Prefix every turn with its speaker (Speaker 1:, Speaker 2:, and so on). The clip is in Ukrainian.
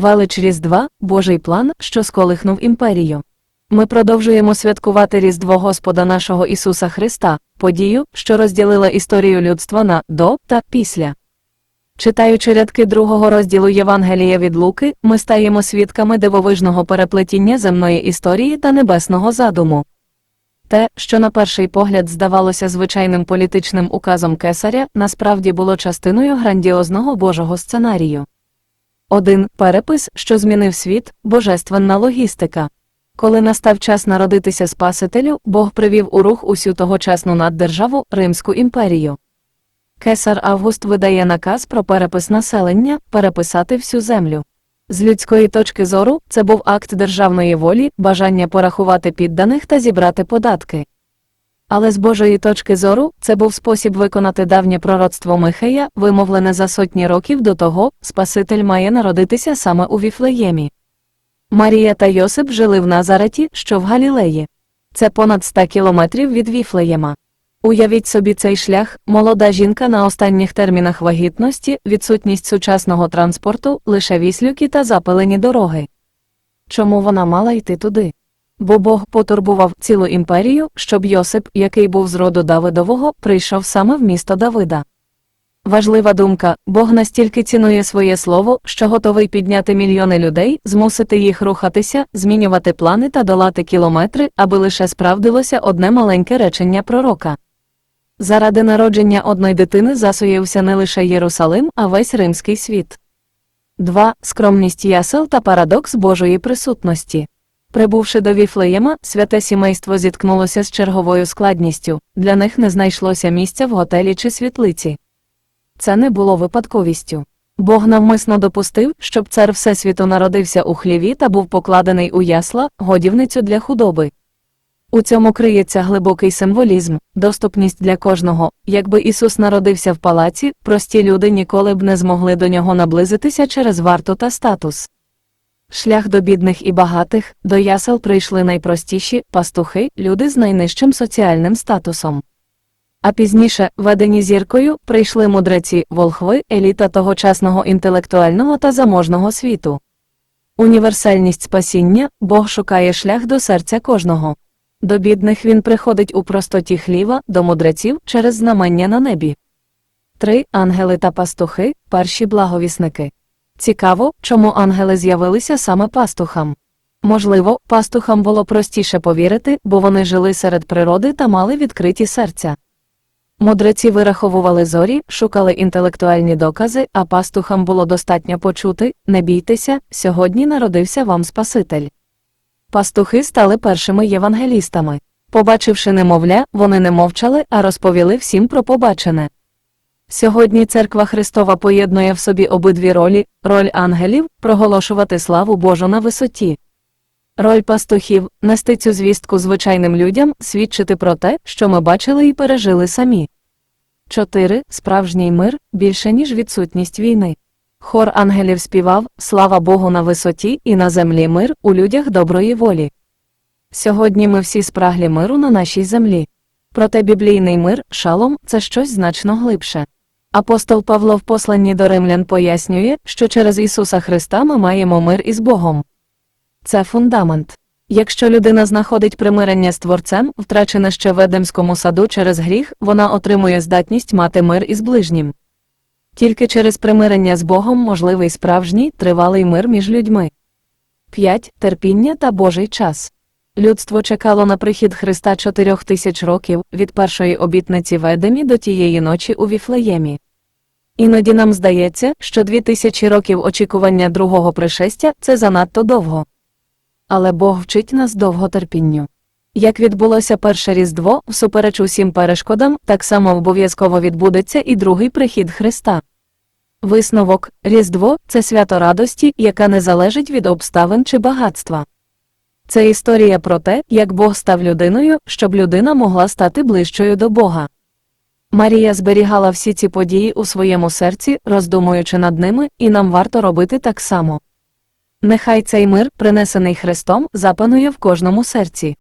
Speaker 1: Велич Різдва Божий план, що сколихнув імперію. Ми продовжуємо святкувати Різдво Господа нашого Ісуса Христа, подію, що розділила історію людства на до та після. Читаючи рядки другого розділу Євангелія від Луки, ми стаємо свідками дивовижного переплетіння земної історії та небесного задуму. Те, що на перший погляд здавалося звичайним політичним указом кесаря, насправді було частиною грандіозного Божого сценарію. Один перепис, що змінив світ, божественна логістика. Коли настав час народитися Спасителю, Бог привів у рух усю тогочасну наддержаву Римську імперію. Кесар Август видає наказ про перепис населення, переписати всю землю. З людської точки зору, це був акт державної волі, бажання порахувати підданих та зібрати податки. Але з Божої точки зору, це був спосіб виконати давнє пророцтво Михея, вимовлене за сотні років до того, Спаситель має народитися саме у Віфлеємі. Марія та Йосип жили в Назареті, що в Галілеї. Це понад 100 кілометрів від Віфлеєма. Уявіть собі цей шлях, молода жінка на останніх термінах вагітності, відсутність сучасного транспорту, лише віслюки та запилені дороги. Чому вона мала йти туди? Бо Бог потурбував цілу імперію, щоб Йосип, який був з роду Давидового, прийшов саме в місто Давида. Важлива думка Бог настільки цінує своє слово, що готовий підняти мільйони людей, змусити їх рухатися, змінювати плани та долати кілометри, аби лише справдилося одне маленьке речення пророка. Заради народження одної дитини засуєвся не лише Єрусалим, а весь римський світ. 2. Скромність ясел та парадокс Божої присутності. Прибувши до Віфлеєма, святе сімейство зіткнулося з черговою складністю для них не знайшлося місця в готелі чи світлиці. Це не було випадковістю. Бог навмисно допустив, щоб цар Всесвіту народився у хліві та був покладений у ясла, годівницю для худоби. У цьому криється глибокий символізм, доступність для кожного. Якби Ісус народився в палаці, прості люди ніколи б не змогли до нього наблизитися через варту та статус. Шлях до бідних і багатих, до ясел прийшли найпростіші пастухи, люди з найнижчим соціальним статусом. А пізніше, ведені зіркою, прийшли мудреці, волхви, еліта тогочасного інтелектуального та заможного світу. Універсальність спасіння Бог шукає шлях до серця кожного. До бідних він приходить у простоті хліва, до мудреців через знамення на небі. 3. Ангели та пастухи перші благовісники. Цікаво, чому ангели з'явилися саме пастухам. Можливо, пастухам було простіше повірити, бо вони жили серед природи та мали відкриті серця. Мудреці вираховували зорі, шукали інтелектуальні докази, а пастухам було достатньо почути не бійтеся, сьогодні народився вам Спаситель. Пастухи стали першими євангелістами. Побачивши немовля, вони не мовчали, а розповіли всім про побачене. Сьогодні церква Христова поєднує в собі обидві ролі роль ангелів проголошувати славу Божу на висоті. Роль пастухів нести цю звістку звичайним людям, свідчити про те, що ми бачили і пережили самі. 4. Справжній мир більше, ніж відсутність війни. Хор ангелів співав Слава Богу на висоті і на землі мир у людях доброї волі. Сьогодні ми всі спраглі миру на нашій землі. Проте біблійний мир, шалом це щось значно глибше. Апостол Павло в посланні до римлян пояснює, що через Ісуса Христа ми маємо мир із Богом. Це фундамент. Якщо людина знаходить примирення з Творцем, втрачене ще в Едемському саду через гріх, вона отримує здатність мати мир із ближнім. Тільки через примирення з Богом можливий справжній, тривалий мир між людьми. 5. Терпіння та Божий час. Людство чекало на прихід Христа чотирьох тисяч років від першої обітниці в Едемі до тієї ночі у Віфлеємі. Іноді нам здається, що дві тисячі років очікування другого пришестя це занадто довго. Але Бог вчить нас довготерпінню. Як відбулося перше Різдво, всупереч усім перешкодам, так само обов'язково відбудеться і другий прихід Христа. Висновок Різдво це свято радості, яка не залежить від обставин чи багатства. Це історія про те, як Бог став людиною, щоб людина могла стати ближчою до Бога. Марія зберігала всі ці події у своєму серці, роздумуючи над ними, і нам варто робити так само. Нехай цей мир, принесений Христом, запанує в кожному серці.